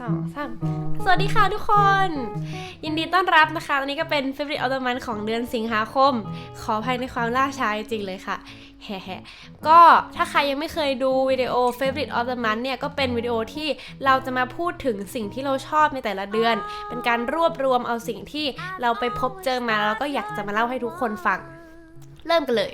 สองสามสวัสดีค่ะทุกคน ยินดีต้อนรับนะคะอันนี้ก็เป็น Favorite Autumn ของเดือนสิงหาคม ขออภัยในความล่าช้าจริงเลยค่ะแฮะๆก็ถ้าใครยังไม่เคยดูวิดีโอ Favorite of the Month เนี่ยก็เป็นวิดีโอที่เราจะมาพูดถึงสิ่งที่เราชอบในแต่ละเดือน เป็นการรวบรวมเอาสิ่งที่เราไปพบเจอมาแล้วก็อยากจะมาเล่าให้ทุกคนฟัง เริ่มกันเลย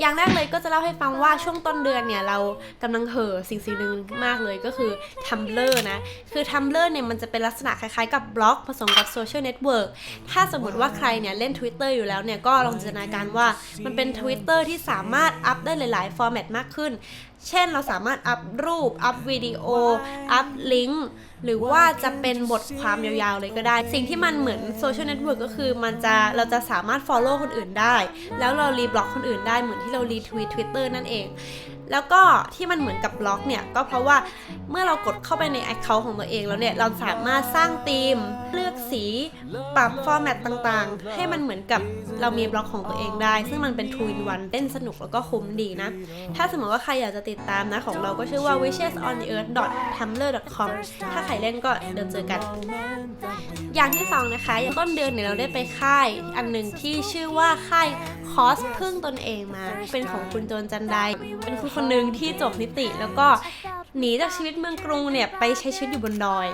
อย่างแรกเลยก็จะเล่าให้ฟังว่าช่วงต้นเดือนเนี่ยเรากำลังเห่อสิ่งสิ่งหนึ่งมากเลยก็คือ Tumblr นะ คือ Tumblr เนี่ยมันจะเป็นลักษณะคล้ายๆ กับบล็อกผสมกับโซเชียลเน็ตเวิร์กถ้าสมมติว่าใครเนี่ยเล่น Twitter อยู่แล้วเนี่ยก็ลองจินตนาการว่ามันเป็น Twitter ที่สามารถอัพได้หลายๆ ฟอร์แมตมากขึ้น เช่นเราสามารถอัพรูป อัพวิดีโอ อัพลิงก์หรือว่าจะเป็นบทความยาวๆเลยก็ได้ สิ่งที่มันเหมือนโซเชียลเน็ตเวิร์กก็คือมันจะเราจะสามารถ Follow คนอื่นได้ แล้วเรารีบล็อกคนอื่นได้เหมือนที่เรารีทวีต Twitter นั่นเอง แล้วก็ที่มันเหมือนกับบล็อกเนี่ย ก็เพราะว่าเมื่อเรากดเข้าไปใน Account ของตัวเองแล้วเนี่ย เราสามารถสร้างธีม สีปรับฟอร์แมตต่างๆ ให้มันเหมือนกับเรามีบล็อกของตัวเองได้ ซึ่งมันเป็น two in one เล่นสนุกแล้วก็คุ้มดีนะ ถ้าสมมติว่าใครอยากจะติดตามนะ ของเราก็ชื่อว่า wishesontheearth.tumblr.com ถ้าใครเล่นก็เดี๋ยวเจอกัน อย่างที่สองนะคะอย่างต้นเดือนเนี่ยเราได้ไปค่ายอันหนึ่งที่ชื่อว่าค่ายคอสพึ่งตนเองมา เป็นของคุณโจนจันไดเป็นคุณคนหนึ่งที่จบนิติแล้วก็หนีจากชีวิตเมืองกรุงเนี่ยไปใช้ชีวิตอยู่บนดอย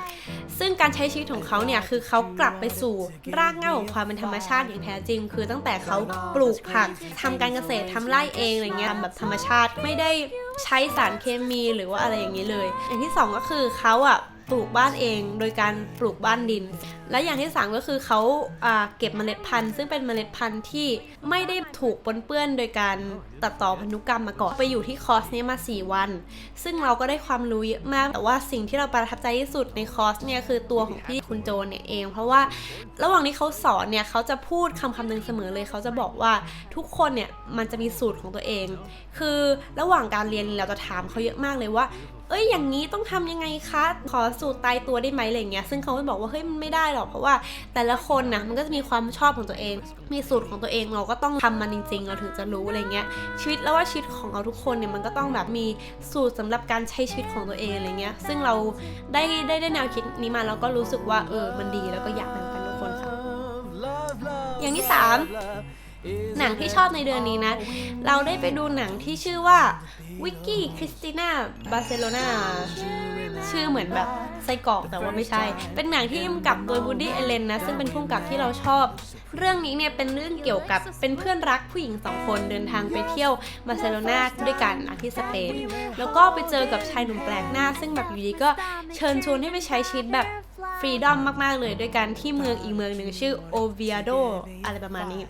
ซึ่งการใช้ชีวิตของเขาเนี่ยคือเขากลับไปสู่รากเหง้าของความเป็นธรรมชาติอย่างแท้จริง คือตั้งแต่เขาปลูกผักทำการเกษตรทำไร่เองอะไรเงี้ยแบบธรรมชาติไม่ได้ใช้สารเคมีหรือว่าอะไรอย่างนี้เลย อย่างที่สองก็คือเขาอะปลูกบ้านเองโดยการปลูกบ้านดิน และอย่างที่สามก็คือเขาเก็บเมล็ดพันธุ์ ซึ่งเป็นเมล็ดพันธุ์ที่ไม่ได้ถูกปนเปื้อนโดยการ ตัดต่อพันธุกรรมมาก่อน ไปอยู่ที่คอร์สนี้มา 4 วัน ซึ่งเราก็ได้ความรู้เยอะมาก แต่ว่าสิ่งที่เราประทับใจที่สุดในคอร์สเนี่ยคือตัวของพี่คุณโจนเนี่ยเอง เพราะว่าระหว่างที่เขาสอนเนี่ยเขาจะพูดคำคำหนึ่งเสมอเลย เขาจะบอกว่าทุกคนเนี่ยมันจะมีสูตรของตัวเอง คือระหว่างการเรียนเราจะถามเขาเยอะมากเลยว่าเอ้ยอย่างนี้ต้องทำยังไงคะ ขอสูตรตายตัวได้ไหมอะไรเงี้ย ซึ่งเขาก็บอกว่าเฮ้ยมันไม่ได้หรอก เพราะว่าแต่ละคนนะมันก็จะมีความชอบของตัวเอง มีสูตรของตัวเองเราก็ต้องทำมันจริง ๆ เราถึงจะรู้อะไรเงี้ยชีวิตแล้วว่าชีวิตของเราทุกคนเนี่ยมันก็ต้องแบบมีสูตรสำหรับการใช้ชีวิตของตัวเองอะไรเงี้ย ซึ่งเราได้ได้ได้แนวคิดนี้มาเราก็รู้สึกว่าเออมันดีแล้วก็อยากแบ่งปันทุกคนค่ะ อย่างที่สามหนังที่ชอบในเดือนนี้นะ เราได้ไปดูหนังที่ชื่อว่าวิกกี้คริสติน่าบาร์เซโลนา ชื่อเหมือนแบบไส้กรอกแต่ว่าไม่ใช่ เป็นหนังที่กำกับโดยบูดี้เอเลนนะ ซึ่งเป็นผู้กำกับที่เราชอบ เรื่องนี้เนี่ยเป็นเรื่องเกี่ยวกับเป็นเพื่อนรักผู้หญิงสองคนเดินทางไปเที่ยวบาร์เซโลนาด้วยกันนะที่สเปน แล้วก็ไปเจอกับชายหนุ่มแปลกหน้า ซึ่งแบบอยู่ดีก็เชิญชวนให้ไปใช้ชีวิตแบบฟ รีดอมมากๆเลยด้วยกันที่เมืองอีกเมืองหนึ่งชื่อโอเวียโดอะไรประมาณนี้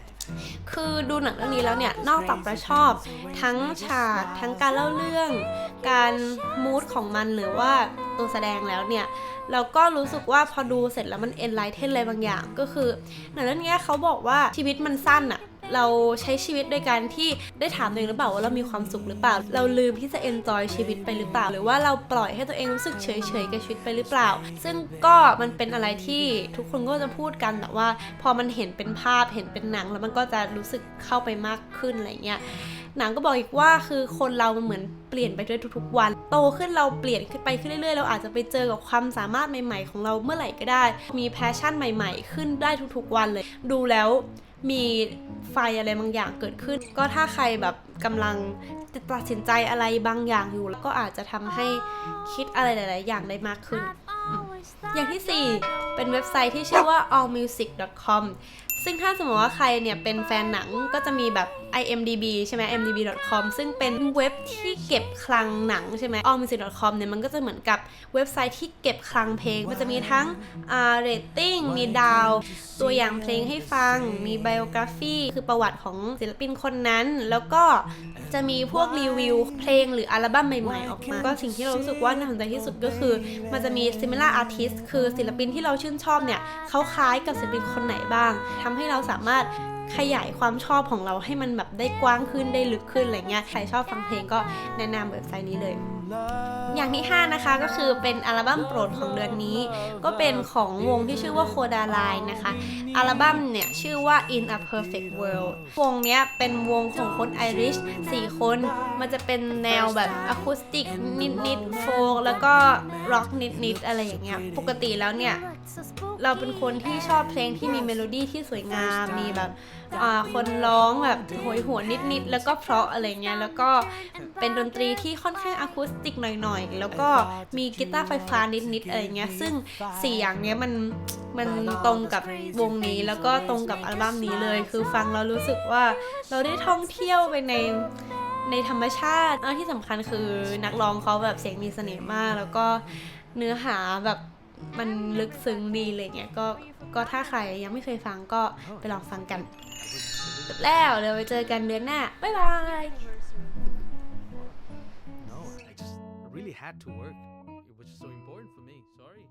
คือดูหนังเรื่องนี้แล้วเนี่ยนอกจากจะชอบทั้งฉากทั้งการเล่าเรื่อง การมูดของมันหรือว่าตัวแสดงแล้วเนี่ยเราก็รู้สึกว่าพอดูเสร็จแล้วมันเอ็นไลท์เทนอะไรบางอย่าง ก็คือหนังเรื่องนี้เขาบอกว่าชีวิตมันสั้นอะ เราใช้ชีวิตโดยการที่ได้ถามตัวเองหรือเปล่าว่าเรามีความสุขหรือเปล่า เราลืมที่จะเอนจอยชีวิตไปหรือเปล่า หรือว่าเราปล่อยให้ตัวเองรู้สึกเฉยๆกับชีวิตไปหรือเปล่า ซึ่งก็มันเป็นอะไรที่ทุกคนก็จะพูดกันแต่ว่า พอมันเห็นเป็นภาพเห็นเป็นหนัง แล้วมันก็จะรู้สึกเข้าไปมากขึ้นอะไรเงี้ย หนังก็บอกอีกว่าคือคนเรามันเหมือนเปลี่ยนไปด้วยทุกๆวัน โตขึ้นเราเปลี่ยนขึ้นไปขึ้นเรื่อยๆ เราอาจจะไปเจอกับความสามารถใหม่ ๆ ของเราเมื่อไหร่ก็ได้ มีแพชชั่นใหม่ ๆ ขึ้นได้ทุกๆวันเลย ดูแล้วมีไฟอะไรบางอย่างเกิดขึ้น ก็ถ้าใครแบบกำลังตัดสินใจอะไรบางอย่างอยู่ แล้วก็อาจจะทำให้คิดอะไรหลาย ๆ อย่างได้มากขึ้น อย่างที่ 4 เป็นเว็บไซต์ที่ชื่อว่า allmusic.com ซึ่งถ้าสมมติว่าใครเนี่ยเป็นแฟนหนังก็จะมีแบบ imdb ใช่ไหม imdb.com ซึ่งเป็นเว็บที่เก็บคลังหนังใช่ไหม allmusic.com เนี่ยมันก็จะเหมือนกับเว็บไซต์ที่เก็บคลังเพลง มันจะมีทั้ง rating มีดาว ตัวอย่างเพลงให้ฟัง มี biography คือประวัติของศิลปินคนนั้น แล้วก็จะมีพวกรีวิวเพลงหรืออัลบั้มใหม่ๆออกมา ก็สิ่งที่เรารู้สึกว่าน่าสนใจที่สุดก็คือ มันจะมี similar artist คือศิลปินที่เราชื่นชอบเนี่ยเขาคล้ายกับศิลปินคนไหนบ้างทำให้เราสามารถขยายความชอบของเราให้มันแบบได้กว้างขึ้นได้ลึกขึ้นอะไรเงี้ยใครชอบฟังเพลงก็แนะนำเว็บไซต์นี้เลย อย่างที่ 5 นะคะก็คือเป็นอัลบั้มโปรดของเดือนนี้ ก็เป็นของวงที่ชื่อว่าโคดาไลน์นะคะ อัลบั้มเนี่ย ชื่อว่า In a Perfect World วงเนี้ยเป็นวงของคนไอริช4 คน มันจะเป็นแนวแบบอะคูสติกนิดๆโฟกแล้วก็ร็อกนิดๆอะไรอย่างเงี้ยปกติแล้วเนี่ยเราเป็นคนที่ชอบเพลงที่มีเมโลดี้ที่สวยงาม มีแบบอ่าคนร้องแบบโหยหวนนิดๆ แล้วก็เพราะอะไรเงี้ย แล้วก็เป็นดนตรีที่ค่อนข้างอะคูสติกหน่อยๆ แล้วก็มีกีตาร์ไฟฟ้านิดๆ อะไรเงี้ย ซึ่งสี่อย่างเนี้ยมันมันตรงกับวงนี้แล้วก็ตรงกับอัลบั้มนี้เลย คือฟังแล้วรู้สึกว่าเราได้ท่องเที่ยวไปในในธรรมชาติแล้วที่สำคัญคือนักร้องเขาแบบเสียงมีเสน่ห์มาก แล้วก็เนื้อหาแบบ มันลึกซึ้งดีเลยเนี่ยก็ก็ถ้าใครยังไม่เคยฟังก็ไปลองฟังกันจบแล้วเดี๋ยวไปเจอกันเดือนหน้า บ๊ายบาย really had to work. It was so important for me. Sorry.